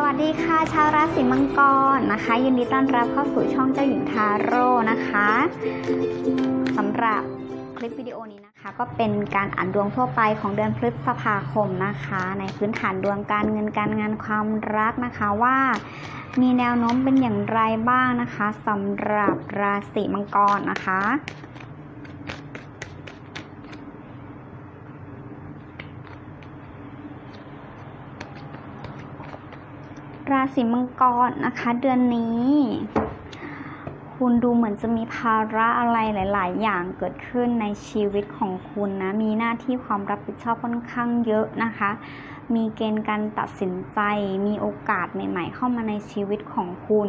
สวัสดีค่ะ ชาวราศีมังกรนะคะ ยินดีต้อนรับเข้าสู่ช่องเจ้าหญิงทาโร่นะคะสำหรับคลิปวิดีโอนี้นะคะ ก็เป็นการอ่านดวงทั่วไปของเดือนพฤษภาคมนะคะ ในพื้นฐานดวงการเงินการงานความรักนะคะว่ามีแนวโน้มเป็นอย่างไรบ้างนะคะสำหรับราศีมังกรนะคะ ราศีมังกรนะคะ เดือนนี้ คุณดูเหมือนจะมีภาระอะไรหลาย ๆ อย่างเกิดขึ้นในชีวิตของคุณนะ มีหน้าที่ความรับผิดชอบค่อนข้างเยอะนะคะ มีเกณฑ์การตัดสินใจ มีโอกาสใหม่ ๆ เข้ามาในชีวิตของคุณ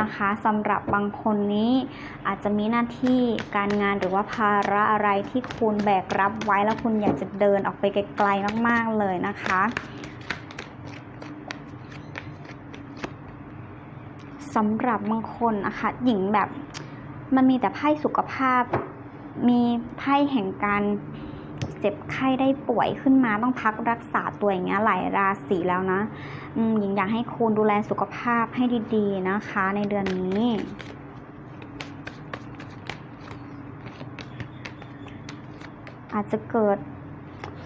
นะคะสำหรับบางคนนี้อาจจะมีหน้าที่การงานหรือว่าภาระอะไรที่คุณแบกรับไว้แล้วคุณอยากจะเดินออกไปไกล ๆ มาก ๆ เลยนะคะ สำหรับบางคนนะคะหญิงแบบมันมีแต่ไพ่สุขภาพ มีไพ่แห่งการเจ็บไข้ได้ป่วยขึ้นมาต้องพักรักษาตัวอย่างเงี้ยหลายราศีแล้วนะหญิงอยากให้คุณดูแลสุขภาพให้ดีๆนะคะ ในเดือนนี้อาจจะเกิด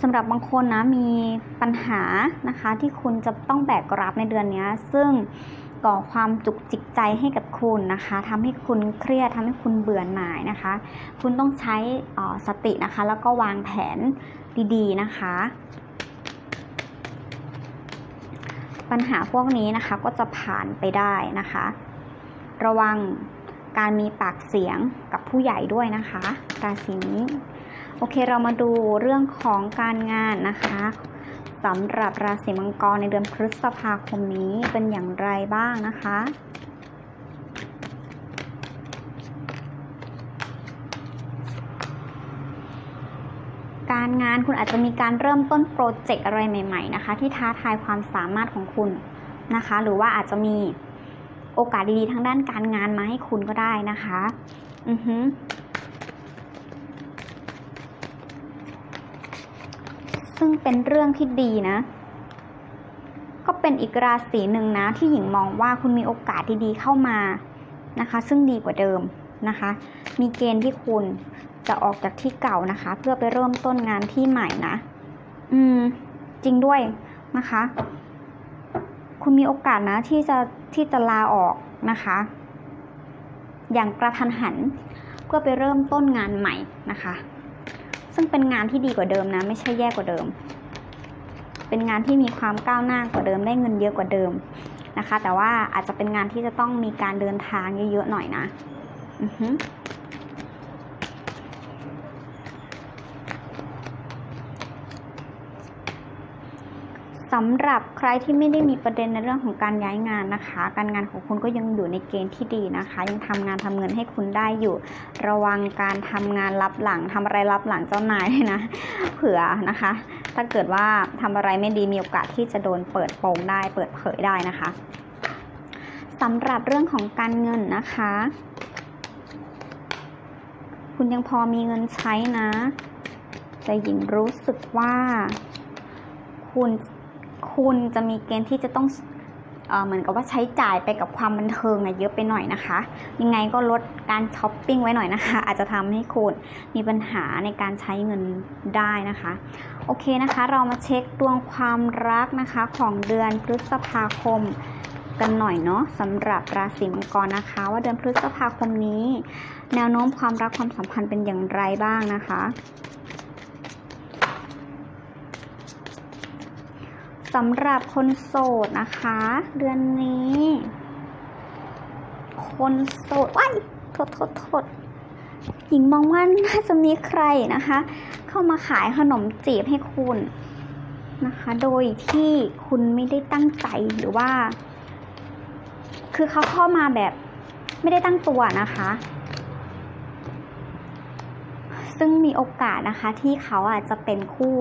สำหรับบางคนนะมีปัญหานะคะที่คุณจะต้องแบกรับในเดือนนี้ ซึ่ง ก่อความจุกจิกใจให้กับคุณนะคะทำให้คุณเครียดทำให้คุณเบื่อหน่ายนะคะ คุณต้องใช้สตินะคะ แล้วก็วางแผนดีๆนะคะ ปัญหาพวกนี้นะคะก็จะผ่านไปได้นะคะ ระวังการมีปากเสียงกับผู้ใหญ่ด้วยนะคะราศีนี้ โอเคเรามาดูเรื่องของการงานนะคะ สำหรับราศีมังกรในเดือนพฤษภาคมนี้เป็นอย่างไรบ้างนะคะ การงานคุณอาจจะมีการเริ่มต้นโปรเจกต์อะไรใหม่ๆนะคะ ที่ท้าทายความสามารถของคุณนะคะ หรือว่าอาจจะมีโอกาสดีๆทางด้านการงานมาให้คุณก็ได้นะคะ อือฮึ ซึ่งเป็นเรื่องที่ดีนะ ก็เป็นอีกราศีหนึ่งนะที่หญิงมองว่าคุณมีโอกาสดีๆเข้ามานะคะ ซึ่งดีกว่าเดิมนะคะ มีเกณฑ์ที่คุณจะออกจากที่เก่านะคะ เพื่อไปเริ่มต้นงานที่ใหม่นะ อืม จริงด้วยนะคะ คุณมีโอกาสนะที่จะที่จะลาออกนะคะ อย่างกระทันหันเพื่อไปเริ่มต้นงานใหม่นะคะ ซึ่งเป็นงานที่ดีกว่าเดิมนะ ไม่ใช่แย่กว่าเดิม เป็นงานที่มีความก้าวหน้ากว่าเดิมได้เงินเยอะกว่าเดิมนะคะ แต่ว่าอาจจะเป็นงานที่จะต้องมีการเดินทางเยอะๆหน่อยนะ อือฮึำหรับใครที่ไม่ได้มีประเด็นในเรื่องของการย้ายงานนะคะ การงานของคุณก็ยังอยู่ในเกณฑ์ที่ดีนะคะ ยังทำงานทำเงินให้คุณได้อยู่ ระวังการทำงานรับหลังทำอะไรรับหลังเจ้านายนะ เผื่อนะคะ ถ้าเกิดว่าทำอะไรไม่ดีมีโอกาสที่จะโดนเปิดโปงได้ เปิดเผยได้นะคะสำหรับเรื่องของการเงินนะคะ คุณยังพอมีเงินใช้นะแต่หญิงรู้สึกว่าคุณ คุณจะมีเกณฑ์ที่จะต้องเหมือนกับว่าใช้จ่ายไปกับความบันเทิงนะเยอะไปหน่อยนะคะ ยังไงก็ลดการช้อปปิ้งไว้หน่อยนะคะ อาจจะทำให้คุณมีปัญหาในการใช้เงินได้นะคะ โอเคนะคะ เรามาเช็คดวงความรักนะคะของเดือนพฤษภาคมกันหน่อยเนาะสำหรับราศีมังกรนะคะ ว่าเดือนพฤษภาคมนี้ แนวโน้มความรักความสัมพันธ์เป็นอย่างไรบ้างนะคะ สำหรับคนโสดนะคะ เดือนนี้ คนโสดว้ายโทษโทษโทษหญิงมองว่าน่าจะมีใครนะคะ เข้ามาขายขนมจีบให้คุณนะคะ โดยที่คุณไม่ได้ตั้งใจหรือว่า คือเขาเข้ามาแบบไม่ได้ตั้งตัวนะคะ ซึ่งมีโอกาสนะคะที่เขาอาจจะเป็นคู่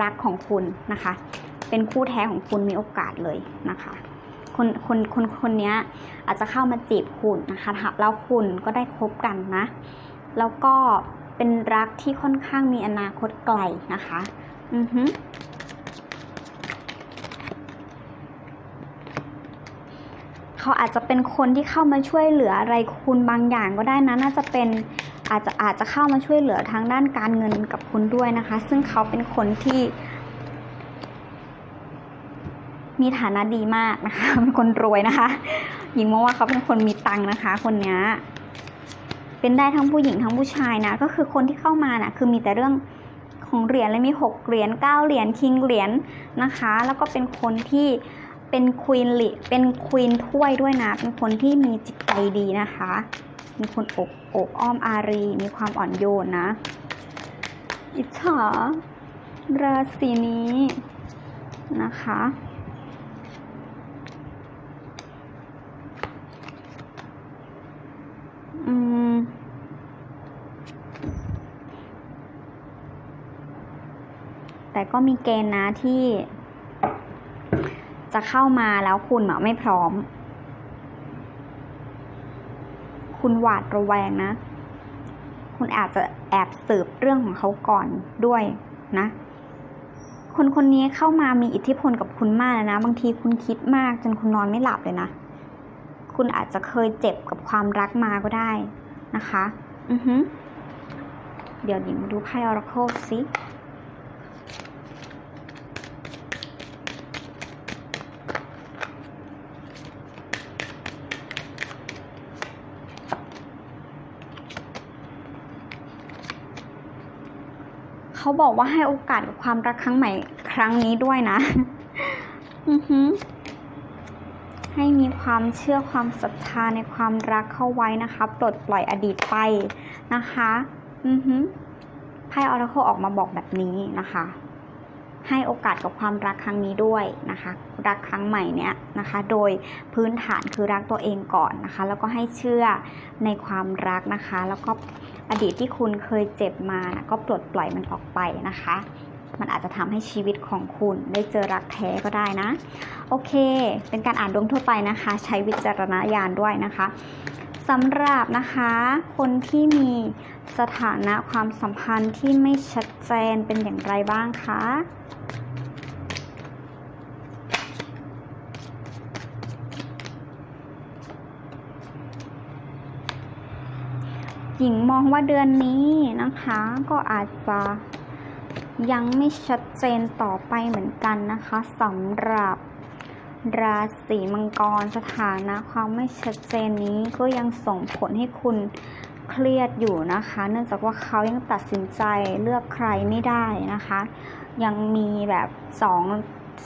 รักของคุณนะคะ เป็นคู่แท้ของคุณมีโอกาสเลยนะคะ คนคนคนคนนี้อาจจะเข้ามาจีบคุณนะคะแล้วคุณก็ได้คบกันนะ แล้วก็เป็นรักที่ค่อนข้างมีอนาคตไกลนะคะ อือฮึเขาอาจจะเป็นคนที่เข้ามาช่วยเหลืออะไรคุณบางอย่างก็ได้นะ น่าจะเป็นอาจจะอาจจะเข้ามาช่วยเหลือทางด้านการเงินกับคุณด้วยนะคะ ซึ่งเขาเป็นคนที่ มีฐานะดีมากนะคะเป็นคนรวยนะคะ หญิงมองว่าเขาเป็นคนมีตังค์นะคะ คนนี้เป็นได้ทั้งผู้หญิงทั้งผู้ชายนะ ก็คือคนที่เข้ามานะ่ะ คือมีแต่เรื่องของเหรียญเลยมีหกเหรียญเก้าเหรียญคิงเหรียญนะคะ แล้วก็เป็นคนที่เป็นควีนลิเป็นควีนถ้วยด้วยนะ เป็นคนที่มีจิตใจดีนะคะมีคนอกอกอ้อมอารี มีความอ่อนโยนนะ อิจฉาราศีนี้นะคะ แต่ก็มีเกณฑ์นะที่ จะเข้ามาแล้วคุณไม่พร้อม คุณหวาดระแวงนะ คุณอาจจะแอบสืบเรื่องของเขาก่อนด้วยนะ คนคนนี้เข้ามามีอิทธิพลกับคุณมากเลยนะ บางทีคุณคิดมากจนคุณนอนไม่หลับเลยนะ คุณอาจจะเคยเจ็บกับความรักมาก็ได้นะคะ อือฮึเดี๋ยวหญิงมาดูไพ่ออร์โคสิ เขาบอกว่าให้โอกาสกับความรักครั้งใหม่ครั้งนี้ด้วยนะ อือฮึให้มีความเชื่อความศรัทธาในความรักเข้าไว้นะคะ ปลดปล่อยอดีตไปนะคะ อือฮึไพ่ออร์โคออกมาบอกแบบนี้นะคะ ให้โอกาสกับความรักครั้งนี้ด้วยนะคะ รักครั้งใหม่เนี้ยนะคะ โดยพื้นฐานคือรักตัวเองก่อนนะคะ แล้วก็ให้เชื่อในความรักนะคะ แล้วก็อดีตที่คุณเคยเจ็บมานะก็ปลดปล่อยมันออกไปนะคะ มันอาจจะทำให้ชีวิตของคุณได้เจอรักแท้ก็ได้นะ โอเค เป็นการอ่านดวงทั่วไปนะคะ ใช้วิจารณญาณด้วยนะคะ สำหรับนะคะคนที่มีสถานะความสัมพันธ์ที่ไม่ชัดเจนเป็นอย่างไรบ้างคะหญิงมองว่าเดือนนี้นะคะ ก็อาจจะยังไม่ชัดเจนต่อไปเหมือนกันนะคะสำหรับ ราศีมังกรสถานะความไม่ชัดเจนนี้ก็ยังส่งผลให้คุณเครียดอยู่นะคะ เนื่องจากว่าเขายังตัดสินใจเลือกใครไม่ได้นะคะ ยังมีแบบสอง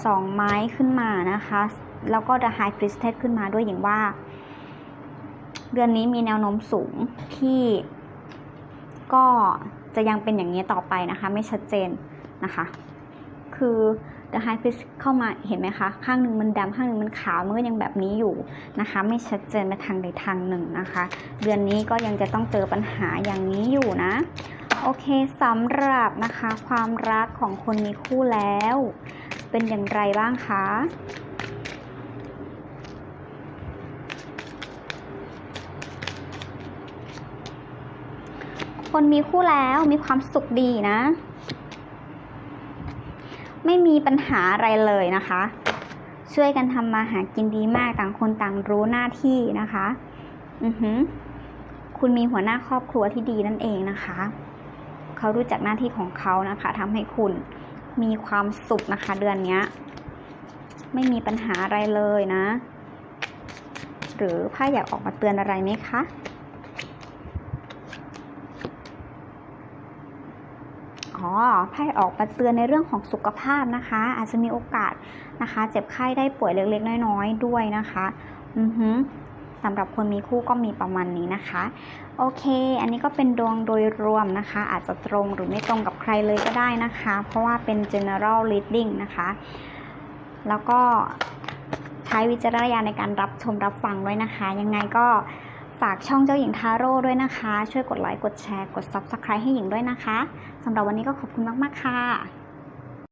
สองไม้ขึ้นมานะคะ แล้วก็ The High Priestess ขึ้นมาด้วยอย่างว่า เดือนนี้มีแนวโน้มสูงที่ก็จะยังเป็นอย่างนี้ต่อไปนะคะ ไม่ชัดเจนนะคะ คือ The High Priest เข้ามาเห็นไหมคะ ข้างหนึ่งมันดำข้างหนึ่งมันขาวมันก็ยังแบบนี้อยู่นะคะ ไม่ชัดเจนไปทางใดทางหนึ่งนะคะ เดือนนี้ก็ยังจะต้องเจอปัญหาอย่างนี้อยู่นะโอเคสำหรับนะคะความรักของคนมีคู่แล้ว เป็นอย่างไรบ้างคะคนมีคู่แล้วมีความสุขดีนะ ไม่มีปัญหาอะไรเลยนะคะ ช่วยกันทำมาหากินดีมากต่างคนต่างรู้หน้าที่นะคะ อือหือคุณมีหัวหน้าครอบครัวที่ดีนั่นเองนะคะ เขารู้จักหน้าที่ของเขานะคะทำให้คุณมีความสุขนะคะ เดือนนี้ไม่มีปัญหาอะไรเลยนะ หรือพ่าอยากออกมาเตือนอะไรไหมคะ อไพ่ออกมาเตือนในเรื่องของสุขภาพนะคะ อาจจะมีโอกาสนะคะ เจ็บไข้ได้ป่วยเล็กๆ น้อยๆ ด้วยนะคะอือฮึสำหรับคนมีคู่ก็มีประมาณนี้นะคะ โอเค อันนี้ก็เป็นดวงโดยรวมนะคะ อาจจะตรงหรือไม่ตรงกับใครเลยก็ได้นะคะ เพราะว่าเป็น general reading นะคะ แล้วก็ใช้วิจารณญาณในการรับชมรับฟังด้วยนะคะ ยังไงก็ ฝากช่องเจ้าหญิงทาโร่ด้วยนะคะ ช่วยกดไลค์ กดแชร์ กด subscribe ให้หญิงด้วยนะคะสำหรับวันนี้ก็ขอบคุณมาก ๆ ค่ะ